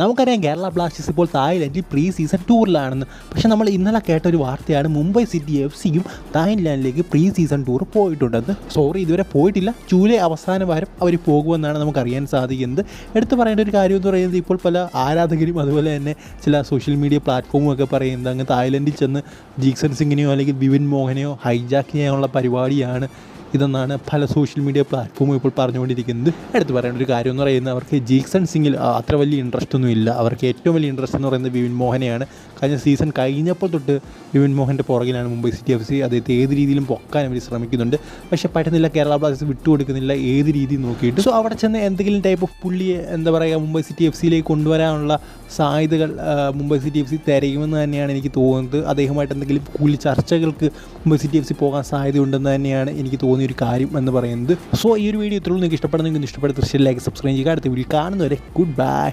നമുക്കറിയാം കേരള ബ്ലാസ്റ്റേഴ്സ് ഇപ്പോൾ തായ്ലൻഡിൽ pre season ടൂറിലാണെന്ന് പക്ഷേ നമ്മൾ ഇന്നലെ കേട്ട ഒരു വാർത്തയാണ് മുംബൈ സിറ്റി എഫ് സിയും തായ്ലാൻഡിലേക്ക് പ്രീ സീസൺ ടൂർ പോയിട്ടുണ്ടെന്ന്. സോറി ഇതുവരെ പോയിട്ടില്ല. ജൂലൈ അവസാന വാരം അവർ പോകുമെന്നാണ് നമുക്കറിയാൻ സാധിക്കുന്നത്. എടുത്തു പറയേണ്ട ഒരു കാര്യം എന്ന് പറയുന്നത് ഇപ്പോൾ പല ആരാധകരും അതുപോലെ തന്നെ ചില സോഷ്യൽ മീഡിയ പ്ലാറ്റ്ഫോമും ഒക്കെ പറയുന്നത് അങ്ങ് തായ്ലൻഡിൽ ചെന്ന് ജീക്സൺ സിംഗിനെയോ അല്ലെങ്കിൽ ബിവിൻ മോഹനെയോ ഹൈജാക്ക് ചെയ്യാനുള്ള പരിപാടിയാണ് ഇതെന്നാണ് പല സോഷ്യൽ മീഡിയ പ്ലാറ്റ്ഫോമും ഇപ്പോൾ പറഞ്ഞുകൊണ്ടിരിക്കുന്നത്. എടുത്തു പറയേണ്ട ഒരു കാര്യം എന്ന് പറയുന്നത് അവർക്ക് ജീക്സൺ സിംഗിൽ അത്ര വലിയ ഇൻട്രസ്റ്റ് ഒന്നും ഇല്ല. അവർക്ക് ഏറ്റവും വലിയ ഇൻട്രസ്റ്റ് എന്ന് പറയുന്നത് വിവിൻ മോഹനെയാണ്. കഴിഞ്ഞ സീസൺ കഴിഞ്ഞപ്പോൾ തൊട്ട് വിവിൻ മോഹന്റെ പുറകിലാണ് മുംബൈ സിറ്റി എഫ് സി അദ്ദേഹത്തെ ഏത് രീതിയിലും പൊക്കാൻ അവർ ശ്രമിക്കുന്നുണ്ട്. പക്ഷേ പറ്റുന്നില്ല കേരള ബ്ലാസ്റ്റേഴ്സ് വിട്ടുകൊടുക്കുന്നില്ല ഏത് രീതി നോക്കിയിട്ട്. സോ അവിടെ ചെന്ന് എന്തെങ്കിലും ടൈപ്പ് ഓഫ് പുള്ളിയെ എന്താ പറയുക മുംബൈ സിറ്റി എഫ് സിയിലേക്ക് കൊണ്ടുവരാനുള്ള സാധ്യതകൾ മുംബൈ സിറ്റി എഫ് സി തിരയുമെന്ന് തന്നെയാണ് എനിക്ക് തോന്നുന്നത്. അദ്ദേഹമായിട്ട് എന്തെങ്കിലും കൂലി ചർച്ചകൾക്ക് മുംബൈ സിറ്റി എഫ് സി പോകാൻ സാധ്യതയുണ്ടെന്ന് തന്നെയാണ് എനിക്ക് തോന്നിയ ഒരു കാര്യം എന്ന് പറയുന്നത്. സോ ഈ ഒരു വീഡിയോ ഇത്രയും നിങ്ങൾക്ക് ഇഷ്ടപ്പെടുന്നെങ്കിൽ ഇഷ്ടപ്പെടുന്ന തീർച്ചയായും ലൈക്ക് സബ്സ്ക്രൈബ് ചെയ്യുക. അടുത്ത വീഡിയോ കാണുന്നവരെ ഗുഡ് ബൈ